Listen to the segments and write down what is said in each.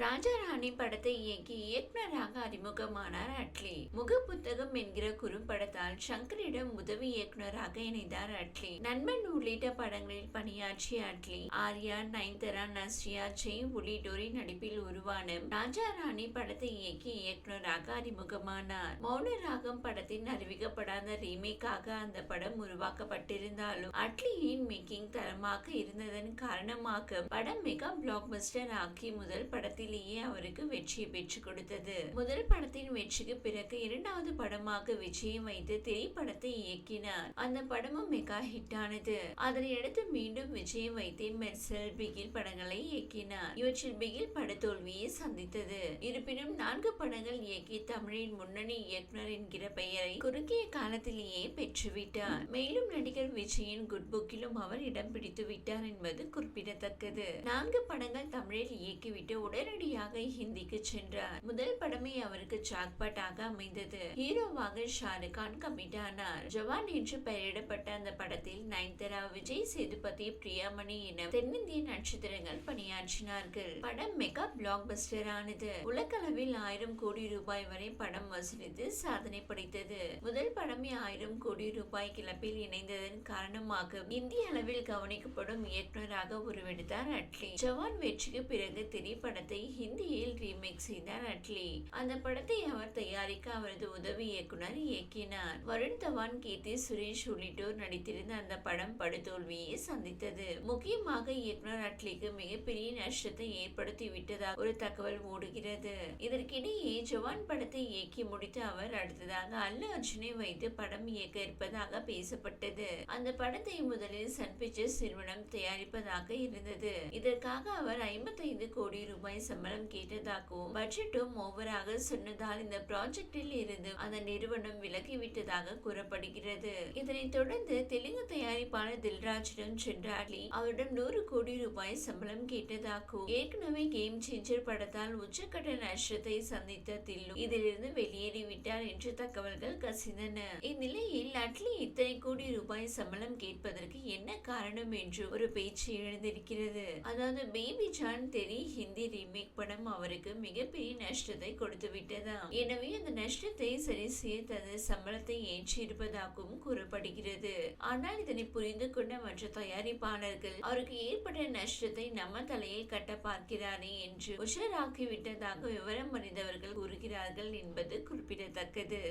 ராஜா ராணி படத்தை இயக்கி இயக்குனராக அறிமுகமானார் அட்லி. முக புத்தகம் என்கிற குறும்படத்தால் சங்கரிடம் உதவி இயக்குனராக இணைந்தார் அட்லி. நண்பன் உள்ளிட்ட படங்களில் பணியாற்றிய அட்லி ஆர்யா நயன்தரா நஸ்ரியா ஜெய் உள்ளிட்டோரின் நடிப்பில் உருவான ராஜா ராணி படத்தை இயக்கி இயக்குனராக அறிமுகமானார். மௌன ராகம் படத்தின் அறிவிக்கப்படாத ரீமேக்காக அந்த படம் உருவாக்கப்பட்டிருந்தாலும் அட்லியின் மேக்கிங் தரமாக இருந்ததன் காரணமாக படம் மெகா பிளாக் பஸ்டர் ஆக்கி முதல் படத்தில் படத்திலேயே அவருக்கு வெற்றியை பெற்றுக் கொடுத்தது. முதல் படத்தின் வெற்றிக்கு பிறகு இரண்டாவது படமாக விஜயம் வைத்து திரைப்படத்தை இயக்கினார். அந்த படமும் மெகா ஹிட் ஆனது அதனையடுத்து மீண்டும் விஜயம் வைத்து மெர்சல் பிகில் படங்களை இயக்கினார். இவற்றில் பிகில் பட தோல்வியை சந்தித்தது. இருப்பினும் நான்கு படங்கள் இயக்கி தமிழின் முன்னணி இயக்குனர் என்கிற பெயரை குறுகிய காலத்திலேயே பெற்றுவிட்டார். மேலும் நடிகர் விஜயின் குட் புக்கிலும் அவர் இடம் பிடித்து விட்டார் என்பது குறிப்பிடத்தக்கது. நான்கு படங்கள் தமிழில் இயக்கிவிட்டு உடனடியாக ஹிந்திக்கு சென்றார் முதல் படமே அவருக்கு ஜாக்பாட்டாக அமைந்தது. ஹீரோவாக ஷாருக் கான் கமிட் ஆனார். ஜவான் என்று பெயரிடப்பட்ட அந்த படத்தில் நயன்தாரா விஜய் சேதுபதி பிரியாமணி என தென்னிந்திய நட்சத்திரங்கள் பணியாற்றினார்கள். படம் மெகா பிளாக் பஸ்டர் ஆனது. உலகளவில் ஆயிரம் கோடி ரூபாய் வரை படம் வசூலித்து சாதனை படைத்தது. முதல் படமே ஆயிரம் கோடி ரூபாய் கிளப்பில் இணைந்ததன் காரணமாக இந்திய அளவில் கவனிக்கப்படும் இயக்குநராக உருவெடுத்தார் அட்லி. ஜவான் வெற்றிக்கு பிறகு திரைப்படத்தை ஹிந்தியில் ரீமேக் செய்தார் அட்லி. அந்த படத்தை அவர் தயாரிக்க அவரது உதவி இயக்குனர் இயக்கினார். வருண் தவான் கீர்த்தி சுரேஷ் உள்ளிட்டோர் நடித்திருந்த அந்த படம் படுதோல்வியை சந்தித்தது. முக்கியமாக இயக்குனர் அட்லிக்கு மிகப்பெரிய நஷ்டத்தை ஏற்படுத்தி விட்டதாக ஒரு தகவல் ஓடுகிறது. இதற்கிடையே ஜவான் படத்தை இயக்கி முடித்த அவர் அடுத்ததாக அல்லு அர்ஜுனை வைத்து படம் இயக்க இருப்பதாக பேசப்பட்டது. அந்த படத்தை முதலில் சன் பிக்சர்ஸ் நிறுவனம் தயாரிப்பதாக இருந்தது. இதற்காக அவர் ஐம்பத்தைந்து கோடி ரூபாய் சம்பளம் கேட்டதாகவும் பட்ஜெட்டும் ஓவராக சொன்னதால் இந்த ப்ராஜெக்டில் இருந்து அந்த நிறுவனம் விலகிவிட்டதாக கூறப்படுகிறது. இதனைத் தொடர்ந்து தெலுங்கு தயாரிப்பாளர் தில்ராஜிடம் சென்ற அலி அவரிடம் நூறு கோடி ரூபாய் சம்பளம் கேட்டதாகவும் ஏற்கனவே கேம் சேஞ்சர் படத்தால் உச்சக்கட்ட நஷ்டத்தை சந்தித்த தில்லு இதிலிருந்து வெளியேறிவிட்டார் என்று தகவல்கள் கசிந்தன. இந்நிலையில் அட்லி இத்தனை கோடி ரூபாய் சம்பளம் கேட்பதற்கு என்ன காரணம் என்று ஒரு பேச்சு எழுந்திருக்கிறது. அதாவது பேபி ஜான் தெரி ஹிந்தி ரீமேக் படம் அவருக்கு மிகப்பெரிய நஷ்டத்தை கொடுத்து விட்டதாம் எனவே அந்த நஷ்டத்தை சரி செய்ய தனது சம்பளத்தை ஏற்றி இருப்பதாகவும் கூறப்படுகிறது. ஆனால் இதனை புரிந்து கொண்ட மற்ற தயாரிப்பாளர்கள் அவருக்கு ஏற்பட்ட நஷ்டத்தை நம்ம தலையில் கட்ட பார்க்கிறாரே என்று உஷாராக்கி விட்டதாக விவரம் அறிந்தவர்கள் கூறுகிறார்கள் என்பது குறிப்பிடத்தக்கது.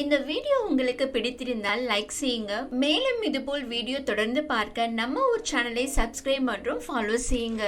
இந்த வீடியோ உங்களுக்கு பிடித்திருந்தால் லைக் செய்யுங்க. மேலும் இதுபோல் வீடியோ தொடர்ந்து பார்க்க நம்ம ஒரு சேனலை சப்ஸ்கிரைப் மற்றும் ஃபாலோ செய்யுங்க.